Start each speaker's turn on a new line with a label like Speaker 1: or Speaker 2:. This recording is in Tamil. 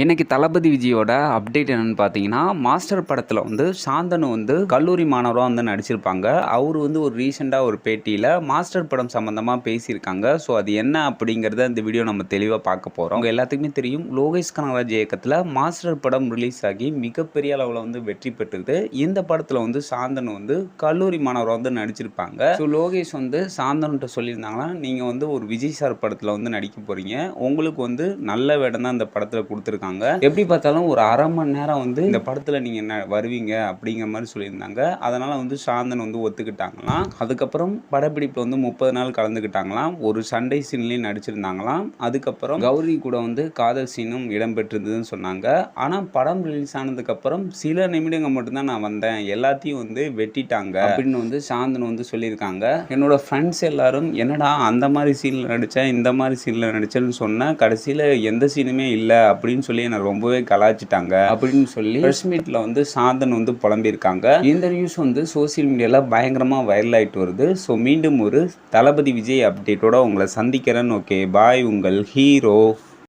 Speaker 1: இன்னைக்கு தளபதி விஜயோட அப்டேட் என்னன்னு பார்த்தீங்கன்னா மாஸ்டர் படத்தில் வந்து சாந்தனு வந்து கல்லூரி மாணவராக வந்து நடிச்சிருப்பாங்க. அவர் வந்து ஒரு ரீசெண்டாக ஒரு பேட்டியில் மாஸ்டர் படம் சம்மந்தமாக பேசியிருக்காங்க. ஸோ அது என்ன அப்படிங்கிறத இந்த வீடியோ நம்ம தெளிவாக பார்க்க போகிறோம் அவங்க எல்லாத்துக்குமே தெரியும் லோகேஷ் கனகராஜ் இயக்கத்தில் மாஸ்டர் படம் ரிலீஸ் ஆகி மிகப்பெரிய அளவில் வந்து வெற்றி பெற்றுது. இந்த படத்தில் வந்து சாந்தனு வந்து கல்லூரி மாணவராக வந்து நடிச்சிருப்பாங்க. ஸோ லோகேஷ் வந்து சாந்தனுட்ட சொல்லியிருந்தாங்கன்னா நீங்கள் வந்து ஒரு விஜய் சார் படத்தில் வந்து நடிக்க போகிறீங்க உங்களுக்கு வந்து நல்ல வேடம் தான் இந்த படத்தில் கொடுத்துருக்காங்க. எப்படி பார்த்தாலும் ஒரு அரை மணி நேரம் வந்து இந்த படத்தில் நீங்கள் என்ன வருவீங்க அப்படிங்கிற மாதிரி சொல்லியிருந்தாங்க. அதனால் வந்து சாந்தன் வந்து ஒத்துக்கிட்டாங்களாம். அதுக்கப்புறம் படப்பிடிப்பில் வந்து முப்பது நாள் கலந்துக்கிட்டாங்களாம். ஒரு சண்டை சீன்லேயும் நடிச்சிருந்தாங்களாம். அதுக்கப்புறம் கௌரி கூட வந்து காதல் சீனும் இடம்பெற்றிருந்ததுன்னு சொன்னாங்க. ஆனால் படம் ரிலீஸ் ஆனதுக்கப்புறம் சில நிமிடங்கள் மட்டும்தான் நான் வந்தேன். எல்லாத்தையும் வந்து வெட்டிட்டாங்க. அப்படின்னு வந்து சாந்தன் வந்து சொல்லியிருக்காங்க. என்னோட ஃப்ரெண்ட்ஸ் எல்லாரும் என்னடா அந்த மாதிரி சீனில் நடித்தேன் இந்த மாதிரி சீனில் நடித்தேன்னு சொன்னேன் கடைசியில் எந்த சீனுமே இல்லை அப்படின்னு சொல்லி என்னை ரொம்பவே கலாய்ச்சிட்டாங்க. அப்படின்னு சொல்லி ப்ரெஸ் மீட்டில் வந்து சாந்தன் வந்து புலம்பியிருக்காங்க. இந்த நியூஸ் வந்து சோஷியல் மீடியாவில் பயங்கரமாக வைரல் ஆயிட்டு வருது. ஸோ மீண்டும் ஒரு தளபதி விஜய் அப்டேட்டோட உங்களை சந்திக்கிறேன். ஓகே பாய் உங்கள் ஹீரோ